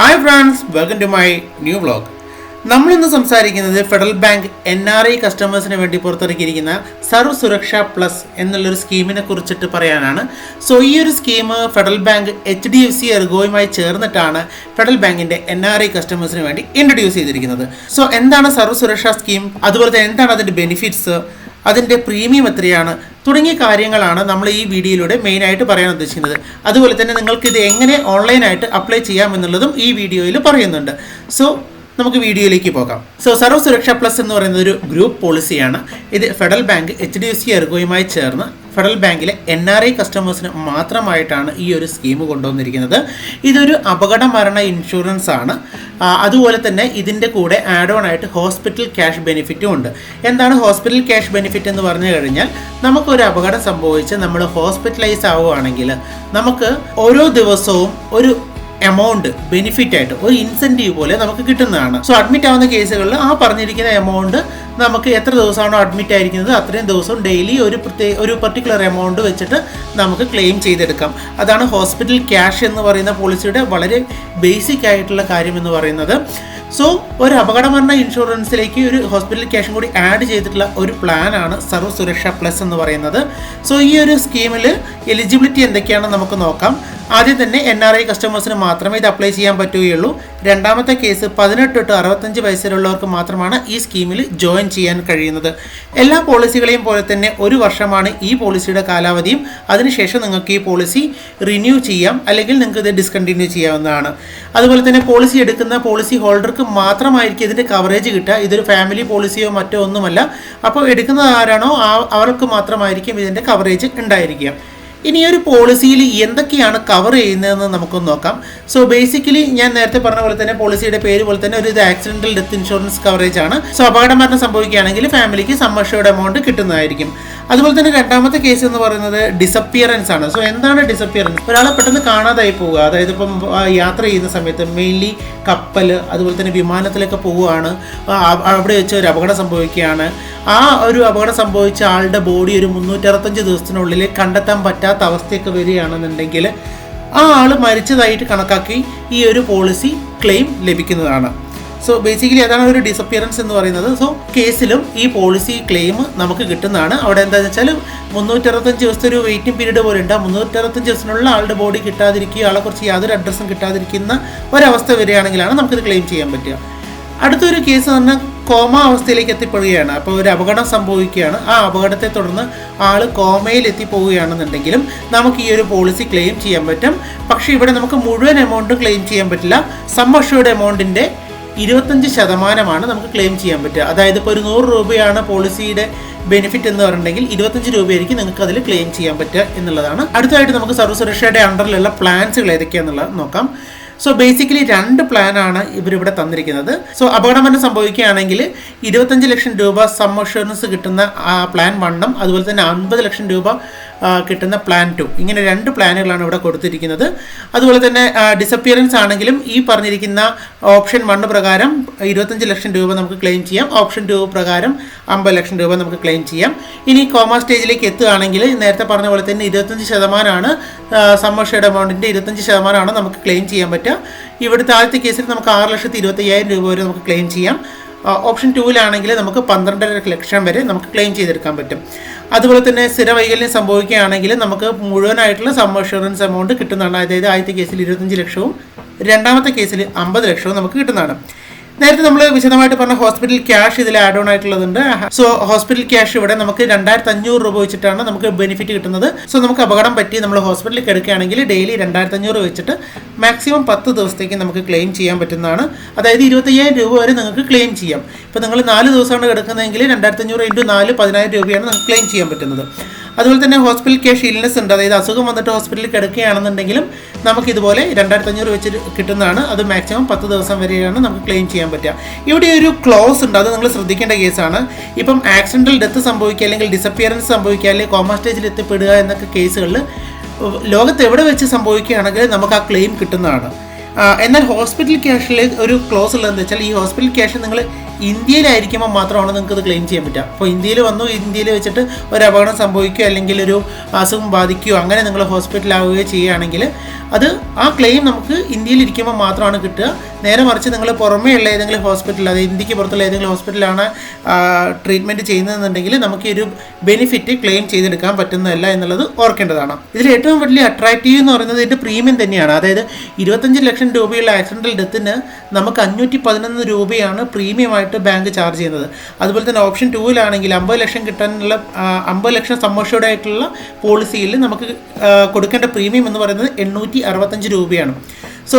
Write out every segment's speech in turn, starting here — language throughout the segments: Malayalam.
Hi friends welcome to my new vlog നമ്മളിന്ന് സംസാരിക്കുന്നത് federal bank N R I കസ്റ്റമേഴ്സിന് വേണ്ടി പുറത്തിറക്കിയിരിക്കുന്ന സർവ് സുരക്ഷ പ്ലസ് എന്നുള്ളൊരു സ്കീമിനെ കുറിച്ചിട്ട് പറയാനാണ്. സോ ഈ ഒരു scheme federal bank H D F C എർഗോയുമായി ചേർന്നിട്ടാണ് ഫെഡറൽ ബാങ്കിന്റെ എൻ ആർ ഐ കസ്റ്റമേഴ്സിന് വേണ്ടി ഇൻട്രൊഡ്യൂസ് ചെയ്തിരിക്കുന്നത്. സോ എന്താണ് സർവ സുരക്ഷാ സ്കീം അതുപോലെ തന്നെ എന്താണ് അതിന്റെ ബെനിഫിറ്റ്സ് അതിന്റെ പ്രീമിയം എത്രയാണ്? തുടങ്ങിയ കാര്യങ്ങളാണ് നമ്മൾ ഈ വീഡിയോയിലൂടെ മെയിനായിട്ട് പറയാൻ ഉദ്ദേശിക്കുന്നത്. അതുപോലെ തന്നെ നിങ്ങൾക്ക് ഇത് എങ്ങനെ ഓൺലൈനായിട്ട് അപ്ലൈ ചെയ്യാം എന്നുള്ളതും ഈ വീഡിയോയിൽ പറയുന്നുണ്ട്. സോ നമുക്ക് വീഡിയോയിലേക്ക് പോകാം. സോ സർവ സുരക്ഷ പ്ലസ് എന്ന് പറയുന്നത് ഒരു ഗ്രൂപ്പ് പോളിസിയാണ്. ഇത് federal bank H D F C എർഗോയുമായി ചേർന്ന് ഫെഡറൽ ബാങ്കിലെ എൻ ആർ ഐ കസ്റ്റമേഴ്സിന് മാത്രമായിട്ടാണ് ഈ ഒരു സ്കീം കൊണ്ടുവന്നിരിക്കുന്നത്. ഇതൊരു അപകട മരണ ഇൻഷുറൻസ് ആണ്. അതുപോലെ തന്നെ ഇതിന്റെ കൂടെ ആഡ് ഓൺ ആയിട്ട് ഹോസ്പിറ്റൽ ക്യാഷ് ബെനിഫിറ്റും ഉണ്ട്. എന്താണ് ഹോസ്പിറ്റൽ ക്യാഷ് ബെനിഫിറ്റ് എന്ന് പറഞ്ഞു കഴിഞ്ഞാൽ നമുക്കൊരു അപകടം സംഭവിച്ച് നമ്മൾ ഹോസ്പിറ്റലൈസ് ആവുകയാണെങ്കിൽ നമുക്ക് ഓരോ ദിവസവും ഒരു എമൗണ്ട് ബെനിഫിറ്റ് ആയിട്ട് ഒരു ഇൻസെന്റീവ് പോലെ നമുക്ക് കിട്ടുന്നതാണ്. സോ അഡ്മിറ്റ് ആവുന്ന കേസുകളിൽ ആ പറഞ്ഞിരിക്കുന്ന എമൗണ്ട് നമുക്ക് എത്ര ദിവസമാണോ അഡ്മിറ്റ് ആയിരിക്കുന്നത് അത്രയും ദിവസം ഡെയിലി ഒരു പ്രത്യേക ഒരു പർട്ടിക്കുലർ എമൗണ്ട് വെച്ചിട്ട് നമുക്ക് ക്ലെയിം ചെയ്തെടുക്കാം. അതാണ് ഹോസ്പിറ്റൽ ക്യാഷ് എന്ന് പറയുന്ന പോളിസിയുടെ വളരെ ബേസിക് ആയിട്ടുള്ള കാര്യം എന്ന് പറയുന്നത്. സോ ഒരു അപകടമരണ ഇൻഷുറൻസിലേക്ക് ഒരു ഹോസ്പിറ്റൽ ക്യാഷും കൂടി ആഡ് ചെയ്തിട്ടുള്ള ഒരു പ്ലാനാണ് സർവ സുരക്ഷ പ്ലസ് എന്ന് പറയുന്നത്. സോ ഈ ഒരു സ്കീമിൽ എലിജിബിലിറ്റി എന്തൊക്കെയാണെന്ന് നമുക്ക് നോക്കാം. ആദ്യം തന്നെ എൻ ആർ ഐ കസ്റ്റമേഴ്സിന് മാത്രമേ ഇത് അപ്ലൈ ചെയ്യാൻ പറ്റുകയുള്ളൂ. രണ്ടാമത്തെ കേസ് പതിനെട്ട് ടു അറുപത്തഞ്ച് വയസ്സിലുള്ളവർക്ക് മാത്രമാണ് ഈ സ്കീമിൽ ജോയിൻ ചെയ്യാൻ കഴിയുന്നത്. എല്ലാ പോളിസികളെയും പോലെ തന്നെ ഒരു വർഷമാണ് ഈ പോളിസിയുടെ കാലാവധിയും. അതിനുശേഷം നിങ്ങൾക്ക് ഈ പോളിസി റിന്യൂ ചെയ്യാം അല്ലെങ്കിൽ നിങ്ങൾക്ക് ഇത് ഡിസ്കണ്ടിന്യൂ ചെയ്യാവുന്നതാണ്. അതുപോലെ തന്നെ പോളിസി എടുക്കുന്ന പോളിസി ഹോൾഡർക്ക് മാത്രമായിരിക്കും ഇതിന്റെ കവറേജ് കിട്ടുക. ഇതൊരു ഫാമിലി പോളിസിയോ മറ്റോ ഒന്നുമല്ല. അപ്പോൾ എടുക്കുന്നത് ആരാണോ അവർക്ക് മാത്രമായിരിക്കും ഇതിന്റെ കവറേജ് ഉണ്ടായിരിക്കുക. ഇനി ഒരു പോളിസിയിൽ എന്തൊക്കെയാണ് കവർ ചെയ്യുന്നതെന്ന് നമുക്കൊന്ന് നോക്കാം. സോ ബേസിക്കലി ഞാൻ നേരത്തെ പറഞ്ഞ പോലെ തന്നെ പോളിസിയുടെ പേര് പോലെ തന്നെ ഒരു ആക്സിഡന്റൽ ഡെത്ത് ഇൻഷുറൻസ് കവറേജ് ആണ്. സോ അപകടമരണം സംഭവിക്കുകയാണെങ്കിൽ ഫാമിലിക്ക് സംരക്ഷയുടെ എമൗണ്ട് കിട്ടുന്നതായിരിക്കും. അതുപോലെ തന്നെ രണ്ടാമത്തെ കേസ് എന്ന് പറയുന്നത് ഡിസപ്പിയറൻസ് ആണ്. സോ എന്താണ് ഡിസപ്പിയറൻസ് ഒരാളെ പെട്ടെന്ന് കാണാതായി പോവുക. അതായത് ഇപ്പം യാത്ര ചെയ്യുന്ന സമയത്ത് മെയിൻലി കപ്പൽ അതുപോലെ തന്നെ വിമാനത്തിലൊക്കെ പോവുകയാണ്. അവിടെ വെച്ച് ഒരു അപകടം സംഭവിക്കുകയാണ്. ആ ഒരു അപകടം സംഭവിച്ച ആളുടെ ബോഡി ഒരു മുന്നൂറ്ററുപത്തഞ്ച് ദിവസത്തിനുള്ളിൽ കണ്ടെത്താൻ പറ്റാത്ത അവസ്ഥയൊക്കെ വരികയാണെന്നുണ്ടെങ്കിൽ ആ ആൾ മരിച്ചതായിട്ട് കണക്കാക്കി ഈ ഒരു പോളിസി ക്ലെയിം ലഭിക്കുന്നതാണ്. സോ ബേസിക്കലി അതാണ് ഒരു ഡിസപ്പിയറൻസ് എന്ന് പറയുന്നത്. സോ കേസിലും ഈ പോളിസി ക്ലെയിം നമുക്ക് കിട്ടുന്നതാണ്. അവിടെ എന്താണെന്ന് വെച്ചാൽ മുന്നൂറ്ററുപത്തഞ്ച് ദിവസത്തെ ഒരു വെയിറ്റിംഗ് പീരീഡ് പോലെ ഉണ്ട്. മുന്നൂറ്ററുപത്തഞ്ച് ദിവസത്തിനുള്ള ആളുടെ ബോഡി കിട്ടാതിരിക്കുക ആളെ കുറിച്ച് യാതൊരു അഡ്രസ്സും കിട്ടാതിരിക്കുന്ന ഒരവസ്ഥ വരികയാണെങ്കിലാണ് നമുക്കിത് ക്ലെയിം ചെയ്യാൻ പറ്റുക. അടുത്തൊരു കേസ് എന്ന് പറഞ്ഞാൽ കോമ അവസ്ഥയിലേക്ക് എത്തിപ്പെടുകയാണ്. അപ്പോൾ ഒരു അപകടം സംഭവിക്കുകയാണ്. ആ അപകടത്തെ തുടർന്ന് ആൾ കോമയിൽ എത്തിപ്പോവുകയാണെന്നുണ്ടെങ്കിലും നമുക്ക് ഈ ഒരു പോളിസി ക്ലെയിം ചെയ്യാൻ പറ്റും. പക്ഷേ ഇവിടെ നമുക്ക് മുഴുവൻ എമൗണ്ട് ക്ലെയിം ചെയ്യാൻ പറ്റില്ല. സം അഷ്യൂർഡ് എമൗണ്ടിന്റെ ഇരുപത്തഞ്ച് ശതമാനമാണ് നമുക്ക് ക്ലെയിം ചെയ്യാൻ പറ്റുക. അതായത് ഇപ്പോൾ ഒരു നൂറ് രൂപയാണ് പോളിസിയുടെ ബെനിഫിറ്റ് എന്ന് പറഞ്ഞിട്ടുണ്ടെങ്കിൽ ഇരുപത്തഞ്ച് രൂപയായിരിക്കും നിങ്ങൾക്ക് അതിൽ ക്ലെയിം ചെയ്യാൻ പറ്റുക എന്നുള്ളതാണ്. അടുത്തതായിട്ട് നമുക്ക് സർവ സുരക്ഷയുടെ അണ്ടറിലുള്ള പ്ലാൻസുകൾ ഏതൊക്കെയാണെന്നുള്ളത് നോക്കാം. സോ ബേസിക്കലി രണ്ട് പ്ലാനാണ് ഇവരിവിടെ തന്നിരിക്കുന്നത്. സോ അപകടമരണം സംഭവിക്കുകയാണെങ്കിൽ ഇരുപത്തഞ്ച് ലക്ഷം രൂപ സം അഷുറൻസ് കിട്ടുന്ന ആ പ്ലാൻ വണ്ണം അതുപോലെ തന്നെ അൻപത് ലക്ഷം രൂപ കിട്ടുന്ന പ്ലാൻ ടു ഇങ്ങനെ രണ്ട് പ്ലാനുകളാണ് ഇവിടെ കൊടുത്തിരിക്കുന്നത്. അതുപോലെ തന്നെ ഡിസപ്പിയറൻസ് ആണെങ്കിലും ഈ പറഞ്ഞിരിക്കുന്ന ഓപ്ഷൻ വൺ പ്രകാരം ഇരുപത്തഞ്ച് ലക്ഷം രൂപ നമുക്ക് ക്ലെയിം ചെയ്യാം. ഓപ്ഷൻ ടു പ്രകാരം അമ്പത് ലക്ഷം രൂപ നമുക്ക് ക്ലെയിം ചെയ്യാം. ഇനി കോമ സ്റ്റേജിലേക്ക് എത്തുകയാണെങ്കിൽ നേരത്തെ പറഞ്ഞ പോലെ തന്നെ ഇരുപത്തഞ്ച് ശതമാനമാണ് സമ്മർഷയുടെ എമൗണ്ടിന്റെ ഇരുപത്തഞ്ച് ശതമാനമാണ് നമുക്ക് ക്ലെയിം ചെയ്യാൻ പറ്റുക. ഇവിടുത്തെ ആദ്യത്തെ കേസിൽ നമുക്ക് ആറ് ലക്ഷത്തി ഇരുപത്തി അയ്യായിരം രൂപ വരെ നമുക്ക് ക്ലെയിം ചെയ്യാം. ഓപ്ഷൻ ടൂവിലാണെങ്കിൽ നമുക്ക് പന്ത്രണ്ടര ലക്ഷം വരെ നമുക്ക് ക്ലെയിം ചെയ്തെടുക്കാൻ പറ്റും. അതുപോലെ തന്നെ സ്ഥിര വൈകല്യം സംഭവിക്കുകയാണെങ്കിൽ നമുക്ക് മുഴുവനായിട്ടുള്ള സം ഇൻഷുറൻസ് എമൗണ്ട് കിട്ടുന്നതാണ്. അതായത് ആദ്യത്തെ കേസിൽ ഇരുപത്തഞ്ച് ലക്ഷവും രണ്ടാമത്തെ കേസിൽ അമ്പത് ലക്ഷവും നമുക്ക് കിട്ടുന്നതാണ്. നേരത്തെ നമ്മൾ വിശദമായിട്ട് പറഞ്ഞ ഹോസ്പിറ്റൽ ക്യാഷ് ഇതിൽ ആഡ് ഓൺ ആയിട്ടുള്ളതുണ്ട്. സോ ഹോസ്പിറ്റൽ ക്യാഷ് ഇവിടെ നമുക്ക് രണ്ടായിരത്തി അഞ്ഞൂറ് രൂപ വെച്ചിട്ടാണ് നമുക്ക് ബെനിഫിറ്റ് കിട്ടുന്നത്. സോ നമുക്ക് അപകടം പറ്റി നമ്മൾ ഹോസ്പിറ്റലിൽ കിടക്കുകയാണെങ്കിൽ ഡെയിലി രണ്ടായിരത്തി അഞ്ഞൂറ് വെച്ചിട്ട് മാക്സിമം പത്ത് ദിവസത്തേക്ക് നമുക്ക് ക്ലെയിം ചെയ്യാൻ പറ്റുന്നതാണ്. അതായത് ഇരുപത്തയ്യായിരം രൂപ വരെ നിങ്ങൾക്ക് ക്ലെയിം ചെയ്യാം. ഇപ്പോൾ നിങ്ങൾ നാല് ദിവസമാണ് കിടക്കുന്നതെങ്കിൽ രണ്ടായിരത്തി അഞ്ഞൂറ് ഇന്റു നാല് പതിനായിരം രൂപയാണ് നിങ്ങൾക്ക് ക്ലെയിം ചെയ്യാൻ പറ്റുന്നത്. അതുപോലെ തന്നെ ഹോസ്പിറ്റൽ ക്യാഷ് ഇൽനെസ് ഉണ്ട്. അതായത് അസുഖം വന്നിട്ട് ഹോസ്പിറ്റലിൽ കിടക്കുകയാണെന്നുണ്ടെങ്കിലും നമുക്ക് ഇതുപോലെ രണ്ടായിരത്തി അഞ്ഞൂറ് വെച്ച് കിട്ടുന്നതാണ്. അത് മാക്സിമം പത്ത് ദിവസം വരെയാണ് നമുക്ക് ക്ലെയിം ചെയ്യാൻ പറ്റുക. ഇവിടെ ഒരു ക്ലോസ് ഉണ്ട്. അത് നിങ്ങൾ ശ്രദ്ധിക്കേണ്ട കേസാണ് ഇപ്പം ആക്സിഡന്റൽ ഡെത്ത് സംഭവിക്കുക അല്ലെങ്കിൽ ഡിസപ്പിയറൻസ് സംഭവിക്കുക അല്ലെങ്കിൽ കോമ സ്റ്റേജിൽ എത്തിപ്പെടുക എന്നൊക്കെ കേസുകളിൽ ലോകത്ത് എവിടെ വെച്ച് സംഭവിക്കുകയാണെങ്കിൽ നമുക്ക് ആ ക്ലെയിം കിട്ടുന്നതാണ്. എന്നാൽ ഹോസ്പിറ്റൽ ക്യാഷിൽ ഒരു ക്ലോസ് ഉള്ളതെന്ന് വെച്ചാൽ ഈ ഹോസ്പിറ്റൽ ക്യാഷ് നിങ്ങൾ ഇന്ത്യയിലായിരിക്കുമ്പോൾ മാത്രമാണ് നിങ്ങൾക്ക് ഇത് ക്ലെയിം ചെയ്യാൻ പറ്റുക. അപ്പോൾ ഇന്ത്യയിൽ വന്നു ഇന്ത്യയിൽ വെച്ചിട്ട് ഒരു അപകടം സംഭവിക്കുകയോ അല്ലെങ്കിൽ ഒരു അസുഖം ബാധിക്കുകയോ അങ്ങനെ നിങ്ങൾ ഹോസ്പിറ്റലാവുകയോ ചെയ്യുകയാണെങ്കിൽ അത് ആ ക്ലെയിം നമുക്ക് ഇന്ത്യയിൽ ഇരിക്കുമ്പോൾ മാത്രമാണ് കിട്ടുക. നേരെ മറിച്ച് നിങ്ങൾ പുറമേ ഉള്ള ഏതെങ്കിലും ഹോസ്പിറ്റൽ അതായത് ഇന്ത്യയ്ക്ക് പുറത്തുള്ള ഏതെങ്കിലും ഹോസ്പിറ്റലാണ് ട്രീറ്റ്മെന്റ് ചെയ്യുന്നതെന്നുണ്ടെങ്കിൽ നമുക്ക് ഒരു ബെനിഫിറ്റ് ക്ലെയിം ചെയ്തെടുക്കാൻ പറ്റുന്നതല്ല എന്നുള്ളത് ഓർക്കേണ്ടതാണ്. ഇതിൽ ഏറ്റവും വലിയ അട്രാക്റ്റീവ് എന്ന് പറയുന്നത് ഇതിന്റെ പ്രീമിയം തന്നെയാണ്. അതായത് ഇരുപത്തഞ്ച് ലക്ഷം രൂപയുള്ള ആക്സിഡന്റൽ ഡെത്തിന് നമുക്ക് അഞ്ഞൂറ്റി പതിനൊന്ന് രൂപയാണ് പ്രീമിയമായിട്ട് ബാങ്ക് ചാർജ് ചെയ്യുന്നത്. അതുപോലെ തന്നെ ഓപ്ഷൻ ടൂവിലാണെങ്കിൽ അമ്പത് ലക്ഷം കിട്ടാനുള്ള അമ്പത് ലക്ഷം സമ്മർഷയുടെ ആയിട്ടുള്ള പോളിസിയിൽ നമുക്ക് കൊടുക്കേണ്ട പ്രീമിയം എന്ന് പറയുന്നത് എണ്ണൂറ്റി അറുപത്തഞ്ച് രൂപയാണ്. സോ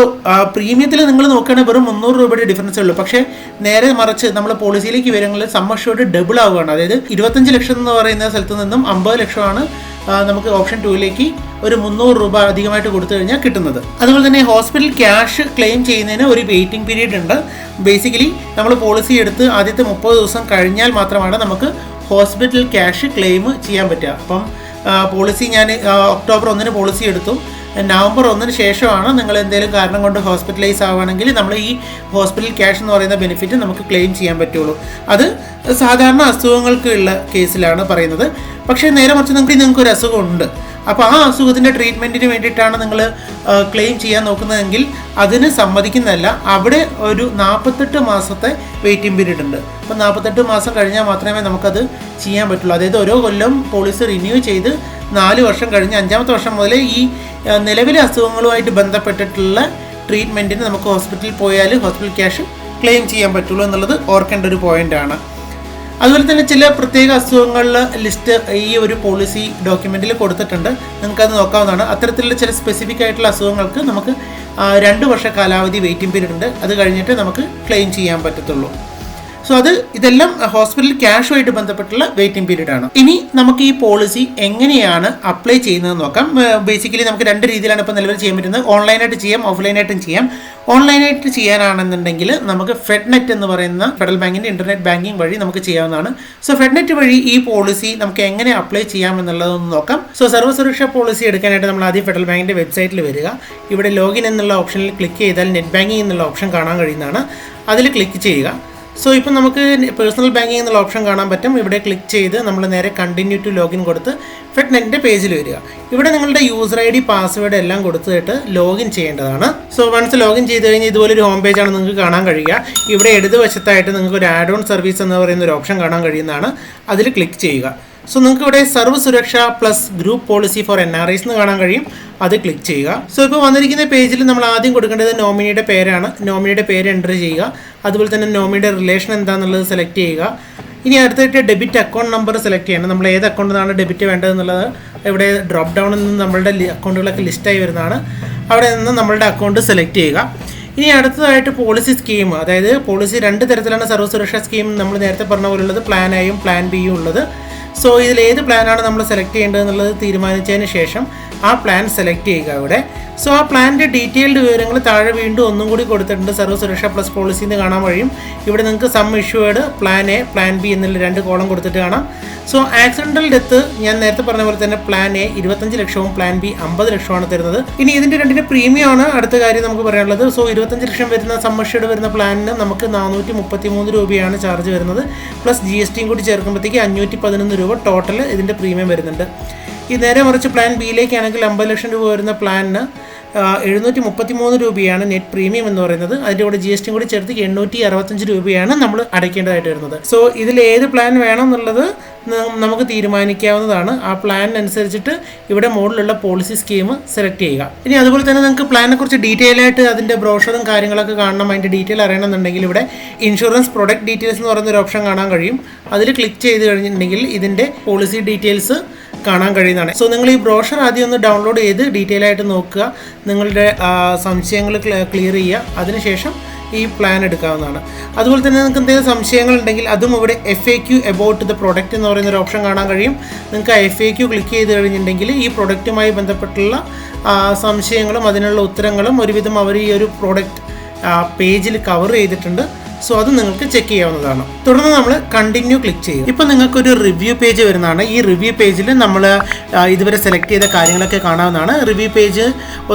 പ്രീമിയത്തിൽ നിങ്ങൾ നോക്കുകയാണെങ്കിൽ വെറും മുന്നൂറ് രൂപയുടെ ഡിഫറൻസേ ഉള്ളൂ. പക്ഷേ നേരെ മറിച്ച് നമ്മൾ പോളിസിയിലേക്ക് വരുമ്പോൾ സമ്മർഷോട് ഡബിൾ ആവുകയാണ്. അതായത് ഇരുപത്തഞ്ച് ലക്ഷം എന്ന് പറയുന്ന സ്ഥലത്ത് നിന്നും അമ്പത് ലക്ഷമാണ് നമുക്ക് ഓപ്ഷൻ ടൂവിലേക്ക് ഒരു മുന്നൂറ് രൂപ അധികമായിട്ട് കൊടുത്തു കഴിഞ്ഞാൽ കിട്ടുന്നത്. അതുപോലെ തന്നെ ഹോസ്പിറ്റൽ ക്യാഷ് ക്ലെയിം ചെയ്യുന്നതിന് ഒരു വെയിറ്റിംഗ് പീരീഡ് ഉണ്ട്. ബേസിക്കലി നമ്മൾ പോളിസി എടുത്ത് ആദ്യത്തെ മുപ്പത് ദിവസം കഴിഞ്ഞാൽ മാത്രമാണ് നമുക്ക് ഹോസ്പിറ്റൽ ക്യാഷ് ക്ലെയിം ചെയ്യാൻ പറ്റുക. അപ്പം പോളിസി ഞാൻ ഒക്ടോബർ ഒന്നിന് പോളിസി എടുത്തു. നവംബർ ഒന്നിന് ശേഷമാണ് നിങ്ങൾ എന്തെങ്കിലും കാരണം കൊണ്ട് ഹോസ്പിറ്റലൈസ് ആവുകയാണെങ്കിൽ നമ്മൾ ഈ ഹോസ്പിറ്റൽ ക്യാഷ് എന്ന് പറയുന്ന ബെനിഫിറ്റ് നമുക്ക് ക്ലെയിം ചെയ്യാൻ പറ്റുള്ളൂ. അത് സാധാരണ അസുഖങ്ങൾക്കുള്ള കേസിലാണ് പറയുന്നത്. പക്ഷേ നേരെ മറിച്ച് നിങ്ങൾക്ക് നിങ്ങൾക്ക് ഒരു അസുഖമുണ്ട്. അപ്പോൾ ആ അസുഖത്തിന്റെ ട്രീറ്റ്മെന്റിന് വേണ്ടിയിട്ടാണ് നിങ്ങൾ ക്ലെയിം ചെയ്യാൻ നോക്കുന്നതെങ്കിൽ അതിന് സമ്മതിക്കുന്നതല്ല. അവിടെ ഒരു നാൽപ്പത്തെട്ട് മാസത്തെ വെയിറ്റിംഗ് പീരീഡ് ഉണ്ട്. അപ്പോൾ നാൽപ്പത്തെട്ട് മാസം കഴിഞ്ഞാൽ മാത്രമേ നമുക്കത് ചെയ്യാൻ പറ്റുള്ളൂ. അതായത് ഓരോ കൊല്ലം പോളിസി റിന്യൂ ചെയ്ത് നാല് വർഷം കഴിഞ്ഞ് അഞ്ചാമത്തെ വർഷം മുതൽ ഈ നിലവിലെ അസുഖങ്ങളുമായിട്ട് ബന്ധപ്പെട്ടിട്ടുള്ള ട്രീറ്റ്മെന്റിന് നമുക്ക് ഹോസ്പിറ്റലിൽ പോയാൽ ഹോസ്പിറ്റൽ ക്യാഷ് ക്ലെയിം ചെയ്യാൻ പറ്റുള്ളൂ എന്നുള്ളത് ഓർക്കേണ്ട ഒരു പോയിന്റാണ് അതുപോലെ തന്നെ ചില പ്രത്യേക അസുഖങ്ങളിൽ ലിസ്റ്റ് ഈ ഒരു പോളിസി ഡോക്യുമെന്റിൽ കൊടുത്തിട്ടുണ്ട്. നിങ്ങൾക്കത് നോക്കാവുന്നതാണ്. അത്തരത്തിലുള്ള ചില സ്പെസിഫിക് ആയിട്ടുള്ള അസുഖങ്ങൾക്ക് നമുക്ക് രണ്ട് വർഷ കാലാവധി വെയിറ്റിംഗ് പീരീഡ് ഉണ്ട്. അത് കഴിഞ്ഞിട്ട് നമുക്ക് ക്ലെയിം ചെയ്യാൻ പറ്റത്തുള്ളൂ. സോ അത് ഇതെല്ലാം ഹോസ്പിറ്റൽ ക്യാഷുമായിട്ട് ബന്ധപ്പെട്ടുള്ള വെയിറ്റിംഗ് പീരീഡ് ആണ്. ഇനി നമുക്ക് ഈ പോളിസി എങ്ങനെയാണ് അപ്ലൈ ചെയ്യുന്നത് നോക്കാം. ബേസിക്കലി നമുക്ക് രണ്ട് രീതിയിലാണ് ഇപ്പോൾ നിലവിൽ ചെയ്യാൻ പറ്റുന്നത്. ഓൺലൈനായിട്ട് ചെയ്യാം ഓഫ്ലൈനായിട്ടും ചെയ്യാം. ഓൺലൈനായിട്ട് ചെയ്യാനാണെന്നുണ്ടെങ്കിൽ നമുക്ക് ഫെഡ്നെറ്റ് എന്ന് പറയുന്ന ഫെഡറൽ ബാങ്കിന്റെ ഇന്റർനെറ്റ് ബാങ്കിങ് വഴി നമുക്ക് ചെയ്യാവുന്നതാണ്. സോ ഫെഡ്നെറ്റ് വഴി ഈ പോളിസി നമുക്ക് എങ്ങനെ അപ്ലൈ ചെയ്യാം എന്നുള്ളതൊന്ന് നോക്കാം. സോ സർവസുരക്ഷാ പോളിസി എടുക്കാനായിട്ട് നമ്മൾ ആദ്യം ഫെഡറൽ ബാങ്കിന്റെ വെബ്സൈറ്റിൽ വരിക. ഇവിടെ ലോഗിൻ എന്നുള്ള ഓപ്ഷനിൽ ക്ലിക്ക് ചെയ്താൽ നെറ്റ് ബാങ്കിങ് എന്നുള്ള ഓപ്ഷൻ കാണാൻ കഴിയുന്നതാണ്. അതിൽ ക്ലിക്ക് ചെയ്യുക. സോ ഇപ്പം നമുക്ക് പേഴ്സണൽ ബാങ്കിങ് എന്നുള്ള ഓപ്ഷൻ കാണാൻ പറ്റും. ഇവിടെ ക്ലിക്ക് ചെയ്ത് നമ്മൾ നേരെ കണ്ടിന്യൂ ടു ലോഗിൻ കൊടുത്ത് ഫെഡ്നെറ്റിന്റെ പേജിൽ വരിക. ഇവിടെ നിങ്ങളുടെ യൂസർ ഐ ഡി പാസ്വേഡ് എല്ലാം കൊടുത്തിട്ട് ലോഗിൻ ചെയ്യേണ്ടതാണ്. സോ വൺസ് ലോഗിൻ ചെയ്ത് കഴിഞ്ഞാൽ ഇതുപോലൊരു ഹോം പേജാണ് നിങ്ങൾക്ക് കാണാൻ കഴിയുക. ഇവിടെ ഇടതുവശത്തായിട്ട് നിങ്ങൾക്ക് ഒരു ആഡ് ഓൺ സർവീസ് എന്ന് പറയുന്ന ഒരു ഓപ്ഷൻ കാണാൻ കഴിയുന്നതാണ്. അതിൽ ക്ലിക്ക് ചെയ്യുക. സോ നിങ്ങൾക്ക് ഇവിടെ Sarva Suraksha plus group policy for N R Is എന്ന് കാണാൻ കഴിയും. അത് ക്ലിക്ക് ചെയ്യുക. സോ ഇപ്പോൾ വന്നിരിക്കുന്ന പേജിൽ നമ്മൾ ആദ്യം കൊടുക്കേണ്ടത് നോമിനിയുടെ പേരാണ്. നോമിനിയുടെ പേര് എന്റർ ചെയ്യുക. അതുപോലെ തന്നെ നോമിനിയുടെ റിലേഷൻ എന്താണെന്നുള്ളത് സെലക്ട് ചെയ്യുക. ഇനി അടുത്തായിട്ട് ഡെബിറ്റ് അക്കൗണ്ട് നമ്പർ സെലക്ട് ചെയ്യണം. നമ്മൾ ഏത് അക്കൗണ്ടിനാണ് ഡെബിറ്റ് വേണ്ടതെന്നുള്ളത് ഇവിടെ ഡ്രോപ്പ് ഡൗണിൽ നിന്ന് നമ്മളുടെ അക്കൗണ്ടുകളൊക്കെ ലിസ്റ്റായി വരുന്നതാണ്. അവിടെ നിന്ന് നമ്മളുടെ അക്കൗണ്ട് സെലക്ട് ചെയ്യുക. ഇനി അടുത്തതായിട്ട് പോളിസി സ്കീം അതായത് പോളിസി രണ്ട് തരത്തിലാണ് സർവ സുരക്ഷാ സ്കീം നമ്മൾ നേരത്തെ പറഞ്ഞ പോലുള്ളത് പ്ലാൻ എയും പ്ലാൻ ബിയും ഉള്ളത്. സോ ഇതിൽ ഏത് പ്ലാനാണ് നമ്മൾ സെലക്ട് ചെയ്യേണ്ടത് എന്നുള്ളത് തീരുമാനിച്ചതിന് ശേഷം ആ പ്ലാൻ സെലക്ട് ചെയ്യുക ഇവിടെ സോ ആ പ്ലാനിന്റെ ഡീറ്റെയിൽഡ് വിവരങ്ങൾ താഴെ വീണ്ടും ഒന്നും കൂടി കൊടുത്തിട്ടുണ്ട്. സർവ സുരക്ഷാ പ്ലസ് പോളിസി എന്ന് കാണാൻ കഴിയും. ഇവിടെ നിങ്ങൾക്ക് sum issued plan A plan B എന്നുള്ള രണ്ട് കോളം കൊടുത്തിട്ട് കാണാം. സോ ആക്സിഡന്റൽ ഡെത്ത് ഞാൻ നേരത്തെ പറഞ്ഞ പോലെ തന്നെ പ്ലാൻ എ ഇരുപത്തഞ്ച് ലക്ഷവും പ്ലാൻ ബി അമ്പത് ലക്ഷമാണ് തരുന്നത്. ഇനി ഇതിന്റെ രണ്ടിന്റെ പ്രീമിയമാണ് അടുത്ത കാര്യം നമുക്ക് പറയാനുള്ളത്. സോ ഇരുപത്തഞ്ച് ലക്ഷം വരുന്ന സമ്മർഷയുടെ വരുന്ന പ്ലാനിന് നമുക്ക് നാനൂറ്റി മുപ്പത്തി മൂന്ന് രൂപയാണ് ചാർജ് വരുന്നത്. പ്ലസ് ജി എസ് ടിയും കൂടി ചേർക്കുമ്പോഴത്തേക്ക് അഞ്ഞൂറ്റി പതിനൊന്ന് രൂപ ടോട്ടൽ ഇതിന്റെ പ്രീമിയം വരുന്നുണ്ട്. ഈ നേരെ മറിച്ച് പ്ലാൻ ബിയിലേക്കാണെങ്കിൽ അമ്പത് ലക്ഷം രൂപ വരുന്ന പ്ലാനിന് എഴുന്നൂറ്റി മുപ്പത്തി മൂന്ന് രൂപയാണ് നെറ്റ് പ്രീമിയം എന്ന് പറയുന്നത്. അതിന്റെ കൂടെ ജി എസ് ടി കൂടി ചേർത്ത് എണ്ണൂറ്റി അറുപത്തഞ്ച് രൂപയാണ് നമ്മൾ അടയ്ക്കേണ്ടതായിട്ട് വരുന്നത്. സോ ഇതിൽ ഏത് പ്ലാൻ വേണം എന്നുള്ളത് നമുക്ക് തീരുമാനിക്കാവുന്നതാണ്. ആ പ്ലാൻ അനുസരിച്ചിട്ട് ഇവിടെ മുകളിലുള്ള പോളിസി സ്കീം സെലക്ട് ചെയ്യുക. ഇനി അതുപോലെ തന്നെ നിങ്ങൾക്ക് പ്ലാനിനെ കുറിച്ച് ഡീറ്റെയിൽ ആയിട്ട് അതിന്റെ ബ്രോഷറും കാര്യങ്ങളൊക്കെ കാണണം. അതിന്റെ ഡീറ്റെയിൽ അറിയണമെന്നുണ്ടെങ്കിൽ ഇവിടെ ഇൻഷുറൻസ് പ്രൊഡക്റ്റ് ഡീറ്റെയിൽസ് എന്ന് പറയുന്ന ഒരു ഓപ്ഷൻ കാണാൻ കഴിയും. അതിൽ ക്ലിക്ക് ചെയ്ത് കഴിഞ്ഞിട്ടുണ്ടെങ്കിൽ ഇതിന്റെ പോളിസി ഡീറ്റെയിൽസ് കാണാൻ കഴിയുന്നതാണ്. സോ നിങ്ങൾ ഈ ബ്രോഷർ ആദ്യം ഒന്ന് ഡൗൺലോഡ് ചെയ്ത് ഡീറ്റെയിൽ ആയിട്ട് നോക്കുക. നിങ്ങളുടെ സംശയങ്ങൾ ക്ലിയർ ചെയ്യുക. അതിനുശേഷം ഈ പ്ലാൻ എടുക്കാവുന്നതാണ്. അതുപോലെ തന്നെ നിങ്ങൾക്ക് എന്തെങ്കിലും സംശയങ്ങൾ ഉണ്ടെങ്കിൽ അതും ഇവിടെ F A Q about the product എന്ന് പറയുന്ന ഒരു ഓപ്ഷൻ കാണാൻ കഴിയും. നിങ്ങൾക്ക് ആ എഫ് എ ക്യു ക്ലിക്ക് ചെയ്ത് കഴിഞ്ഞിട്ടുണ്ടെങ്കിൽ ഈ പ്രൊഡക്റ്റുമായി ബന്ധപ്പെട്ടുള്ള സംശയങ്ങളും അതിനുള്ള ഉത്തരങ്ങളും ഒരുവിധം അവർ ഈ ഒരു പ്രോഡക്റ്റ് പേജിൽ കവർ ചെയ്തിട്ടുണ്ട്. സോ അത് നിങ്ങൾക്ക് ചെക്ക് ചെയ്യാവുന്നതാണ്. തുടർന്ന് നമ്മൾ കണ്ടിന്യൂ ക്ലിക്ക് ചെയ്യും ഇപ്പോൾ നിങ്ങൾക്കൊരു റിവ്യൂ പേജ് വരുന്നതാണ്. ഈ റിവ്യൂ പേജിൽ നമ്മൾ ഇതുവരെ സെലക്ട് ചെയ്ത കാര്യങ്ങളൊക്കെ കാണാവുന്നതാണ്. റിവ്യൂ പേജ്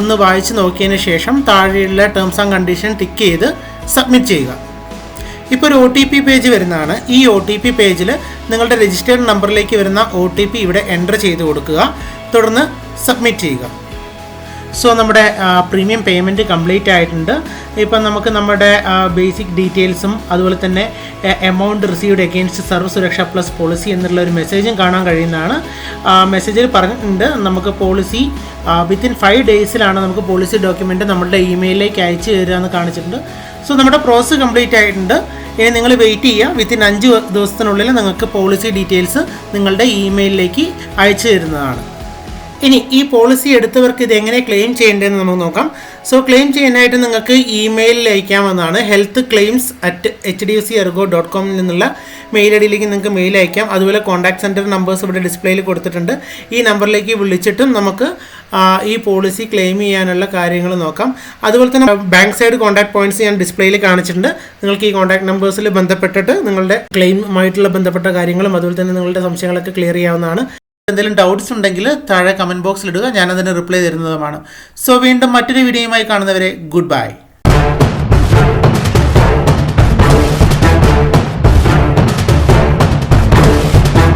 ഒന്ന് വായിച്ച് നോക്കിയതിന് ശേഷം താഴെയുള്ള ടേംസ് ആൻഡ് കണ്ടീഷൻ ടിക്ക് ചെയ്ത് സബ്മിറ്റ് ചെയ്യുക. ഇപ്പോൾ ഒരു ഒ ടി പി പേജ് വരുന്നതാണ്. ഈ ഒ ടി പി പേജിൽ നിങ്ങളുടെ രജിസ്റ്റേർഡ് നമ്പറിലേക്ക് വരുന്ന ഒ ടി പി ഇവിടെ എന്റർ ചെയ്ത് കൊടുക്കുക. തുടർന്ന് സബ്മിറ്റ് ചെയ്യുക. സോ നമ്മുടെ പ്രീമിയം പേയ്മെന്റ് കംപ്ലീറ്റ് ആയിട്ടുണ്ട്. ഇപ്പം നമുക്ക് നമ്മുടെ ബേസിക് ഡീറ്റെയിൽസും അതുപോലെ തന്നെ എമൗണ്ട് റിസീവ്ഡ് എഗെയിൻസ്റ്റ് സർവ സുരക്ഷ പ്ലസ് പോളിസി എന്നുള്ള ഒരു മെസ്സേജും കാണാൻ കഴിയുന്നതാണ്. മെസ്സേജിൽ പറഞ്ഞിട്ടുണ്ട് നമുക്ക് പോളിസി വിത്തിൻ ഫൈവ് ഡേയ്സിലാണ് നമുക്ക് പോളിസി ഡോക്യുമെന്റ് നമ്മുടെ ഇമെയിലിലേക്ക് അയച്ചു തരിക എന്ന് കാണിച്ചിട്ടുണ്ട്. സോ നമ്മുടെ പ്രോസസ്സ് കംപ്ലീറ്റ് ആയിട്ടുണ്ട്. ഇനി നിങ്ങൾ വെയിറ്റ് ചെയ്യുക. വിത്തിൻ അഞ്ച് ദിവസത്തിനുള്ളിൽ നിങ്ങൾക്ക് പോളിസി ഡീറ്റെയിൽസ് നിങ്ങളുടെ ഇമെയിലിലേക്ക് അയച്ചു തരുന്നതാണ്. ഇനി ഈ പോളിസി എടുത്തവർക്ക് ഇത് എങ്ങനെ ക്ലെയിം ചെയ്യേണ്ടതെന്ന് നമുക്ക് നോക്കാം. സോ ക്ലെയിം ചെയ്യാനായിട്ട് നിങ്ങൾക്ക് ഇമെയിലിൽ അയക്കാമെന്നാണ് health claims at H D C Ergo dot കോമിൽ നിന്നുള്ള മെയിൽ ഐ ഡിയിലേക്ക് നിങ്ങൾക്ക് മെയിൽ അയക്കാം. അതുപോലെ കോൺടാക്ട് സെന്റർ നമ്പേഴ്സ് ഇവിടെ ഡിസ്പ്ലേയിൽ കൊടുത്തിട്ടുണ്ട്. ഈ നമ്പറിലേക്ക് വിളിച്ചിട്ടും നമുക്ക് ഈ പോളിസി ക്ലെയിം ചെയ്യാനുള്ള കാര്യങ്ങൾ നോക്കാം. അതുപോലെ തന്നെ ബാങ്ക് സൈഡ് കോൺടാക്ട് പോയിന്റ്സ് ഞാൻ ഡിസ്പ്ലേയിൽ കാണിച്ചിട്ടുണ്ട്. നിങ്ങൾക്ക് ഈ കോൺടാക്ട് നമ്പേഴ്സിൽ ബന്ധപ്പെട്ടിട്ട് നിങ്ങളുടെ ക്ലെയിമുമായിട്ടുള്ള ബന്ധപ്പെട്ട കാര്യങ്ങളും അതുപോലെ തന്നെ നിങ്ങളുടെ സംശയങ്ങളൊക്കെ ക്ലിയർ ചെയ്യാവുന്നതാണ്. എന്തെങ്കിലും ഡൗട്ട്സ് ഉണ്ടെങ്കിൽ താഴെ കമന്റ് ബോക്സിൽ ഇടുക. ഞാനതിന് റിപ്ലൈ തരുന്നതുമാണ്. സോ വീണ്ടും മറ്റൊരു വീഡിയോയുമായി കാണുന്നവരെ ഗുഡ് ബൈ